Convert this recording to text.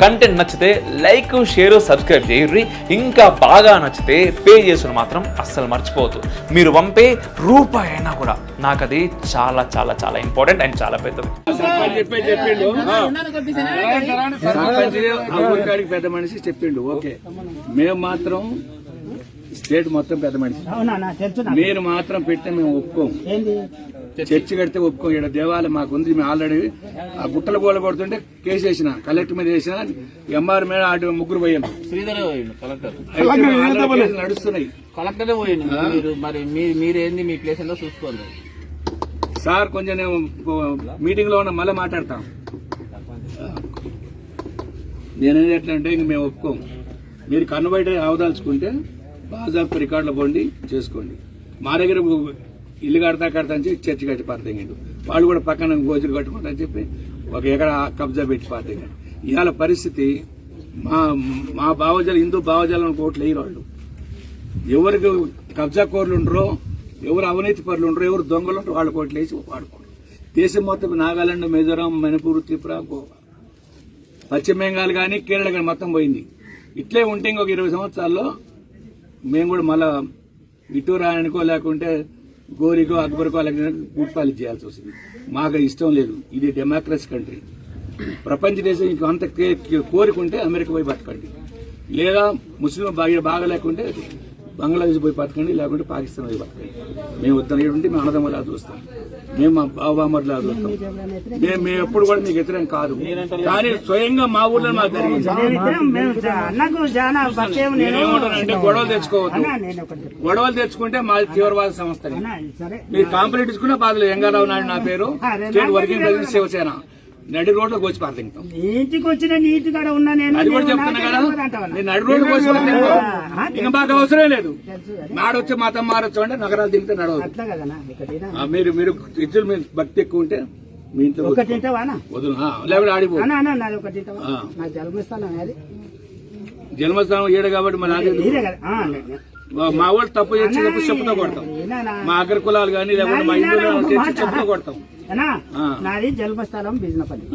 Content నచ్చితే like share subscribe చేయర్రి. ఇంకా బాగా నచ్చితే పే చేసుకుని మాత్రం అస్సలు మర్చిపోవద్దు. మీరు పంపే రూపాయి అయినా కూడా నాకు అది చాలా చాలా చాలా ఇంపార్టెంట్ అండ్ చాలా పెద్దది. పెద్ద మనిషి చెప్పిండు. ఓకే. మేము మాత్రం స్టేట్ మొత్తం పెద్ద మనిషి. మీరు మాత్రం పెట్టే మేము ఒప్పుకోం. ఏంది? చర్చి కడితే ఒప్పుకోం ఇక్కడ దేవాలయం మాకు ఉంది మేము ఆల్రెడీ ఆ గుట్టల గోల కొడుతుంటే కేసు వేసిన కలెక్టర్ మీద వేసిన ఎంఆర్ మీద అటు ముగ్గురు పోయాం శ్రీధరే నడుస్తున్నాయి. కలెక్టరే పోయిండు. మీరు మరి మీరు మీరేంది? మీ ప్లేస్ ఏందో చూసుకోండి. సార్ కొంచెం నేను మీటింగ్లో ఉన్న మళ్ళీ మాట్లాడతాం. నేనేది ఎట్లా అంటే ఇంక మేము ఒప్పుకోం. మీరు కన్ను బయట అవదాల్చుకుంటే బాజాపు రికార్డులో పోండి చేసుకోండి. మా దగ్గర ఇల్లు కడతా కడతా అని చెప్పి చర్చి కట్టి పాతగిండు వాళ్ళు కూడా పక్కన గోజులు కట్టుకుంటా అని చెప్పి ఒక ఎకరా కబ్జా పెట్టి పాతగిండు ఇవాళ పరిస్థితి మా మా భావజాలు హిందూ భావజాలను కోట్లు వేయరు వాళ్ళు. ఎవరికి కబ్జా కోర్లు ఉండరో ఎవరు అవినీతి పరులు ఉండరో ఎవరు దొంగలు ఉండరో వాళ్ళు కోట్లు వేసి వాడుకోరు. దేశం మొత్తం నాగాలాండ్ మిజోరాం మణిపూర్ త్రిపుర గోవా. పశ్చిమ బెంగాల్ కానీ కేరళ కానీ మొత్తం పోయింది. ఇట్లే ఉంటే ఇంకొక ఇరవై సంవత్సరాల్లో మేము కూడా మళ్ళా ఇటు రాయనికో లేకుంటే గోరికో అక్బర్కో అలాగే గుట్పాలు చేయాల్సి వస్తుంది. మాకు ఇష్టం లేదు. ఇది డెమోక్రసీ కంట్రీ ప్రపంచ దేశం ఇంక అంత కే- కోరికుంటే అమెరికా పోయి బతకండి. లేదా ముస్లిం బాగా బాగా లేకుంటే బంగ్లాదేశ్ పోయి బతకండి లేకుంటే పాకిస్తాన్ పోయి బతకండి. మేము వద్దాం ఉంటే మేము అన్నదమ్ములా చూస్తాం మేము మా బాబామర్లా చూస్తాం మేము మేము ఎప్పుడు కూడా మీకు వ్యతిరేకం కాదు. కానీ స్వయంగా మా ఊర్లో మాకు జరిగింది. నేనేమంటానంటే గొడవలు తెచ్చుకోవద్దు. గొడవలు తెచ్చుకుంటే మా తీవ్రవాద సంస్థ మీరు కాంప్లైంట్ ఇచ్చుకున్న బాధలు ఎంగారావు నాయుడు నా పేరు. State working president Shivsena. నడి రోడ్లో వచ్చి పార్థించాం నీ ఇంటికి వచ్చిన నీటి కాడ ఉన్నా నేను అది కూడా నేను చెప్తున్నా నాకే కదా? తెలియదు అంటావా? నేను నడి రోడ్డు వచ్చి ఇంకా మాకు అవసరం లేదు. మాడొచ్చి మతం మారొచ్చు అంటే నగరాలు దిగితే నడవదు. మీరు మీరు ఇద్దరు మీకు భక్తి ఎక్కువ ఉంటే మీ ఇంట్లో ఒకటి వదులు లేకపోతే ఆడిపో. ఒకటి జన్మస్థానం అది. జన్మస్థానం ఏడు కాబట్టి మన మా వాళ్ళు తప్పు చేసి చెప్పుతో కొడతాం? మా అగ్ర కులాలు కానీ లేకపోతే మా ఏనానా? చేసి. చెప్పుతో కొడతాం. నాది జన్మస్థలం బిజినపల్లి?